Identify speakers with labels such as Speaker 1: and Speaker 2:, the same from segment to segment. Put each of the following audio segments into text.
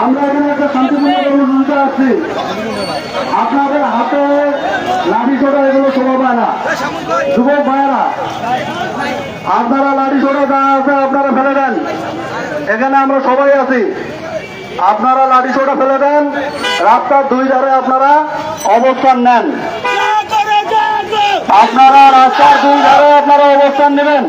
Speaker 1: আমরা এখানে একটা শান্তিপূর্ণ অনুষ্ঠানটা আছি আপনাদের হাতে লাঠি ছোটা এগুলো শোভা পায় না যুবক ভাইয়েরা আপনারা লাঠি ছোটা যা আছে আপনারা ফেলে দেন এখানে আমরা সবাই আছি। আপনারা লাঠি ছোটা ফেলে দেন। রাস্তার দুই ধারে আপনারা অবস্থান নেন। আপনারা রাস্তার দুই ধারে আপনারা অবস্থান নেবেন।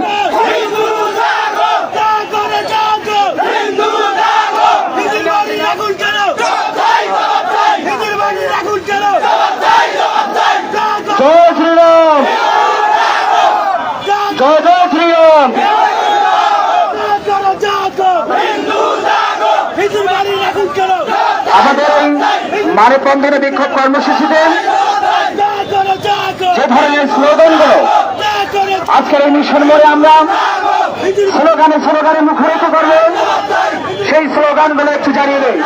Speaker 1: জয় শ্রীরাম। জয় জয় শ্রীরাম। মানববন্ধনে বিক্ষোভ কর্মসূচিতে যে ধরনের স্লোগানগুলো আজকের এই মিশন মোড়ে আমরা স্লোগানে স্লোগানে মুখরিত করব, সেই স্লোগানগুলো একটু জানিয়ে দেয়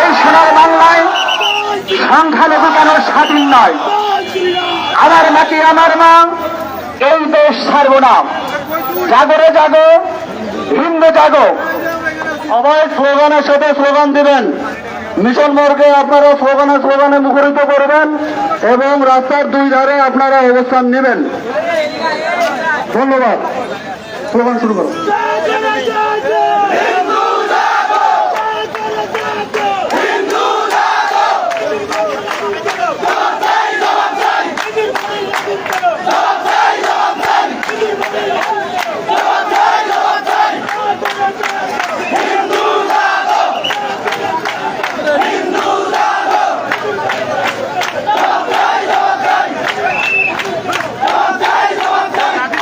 Speaker 1: এই সোনার বাংলায় সংখ্যালঘু কেন স্বাধীন নয়? আমার মাটি আমার মা, এই দেশ না। জাগরে জাগো, হিন্দু জাগো। সবাই স্লোগানের সাথে স্লোগান দিবেন। মিশন মর্গে আপনারা স্লোগানে স্লোগানে মুখরিত করবেন এবং রাস্তার দুই ধারে আপনারা অবস্থান নেবেন। ধন্যবাদ। স্লোগান শুরু করুন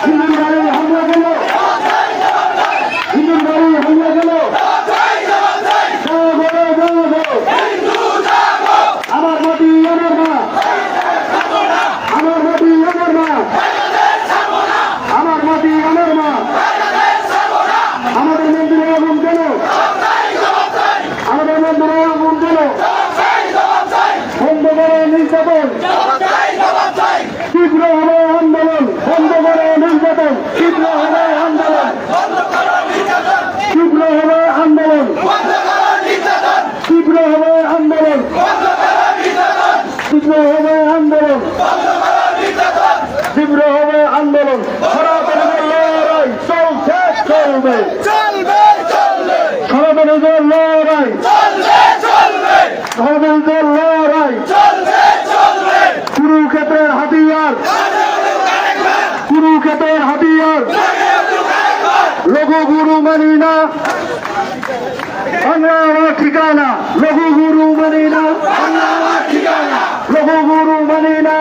Speaker 1: হিন্দুর বাড়ি হামলা গেল হিন্দুর বাড়ি হামলা গেল আমার মাটি আমার মা আমার মাটি আমার মা আমার মাটি আমার মা আমাদের মন্দিরে আগুন কেন আমাদের মন্দিরে আগুন কেন বন্ধ করে নির্যাতন তীব্র হবে আন্দোলন, বন্ধ করে নির্যাতন, তীব্র হবে আন্দোলন। তীব্র হবে আন্দোলন, তীব্র হবে আন্দোলন। তীব্র হবে আন্দোলন, তীব্র হবে আন্দোলন। লড়াই চলছে, চলবে। সনাতনীদের লড়াই সনাতনীদের লড়াই লঘু গুরু মানি না। বাংলা আমার ঠিকানা। লঘু গুরু মানি না। আমার লঘু গুরু মানি না।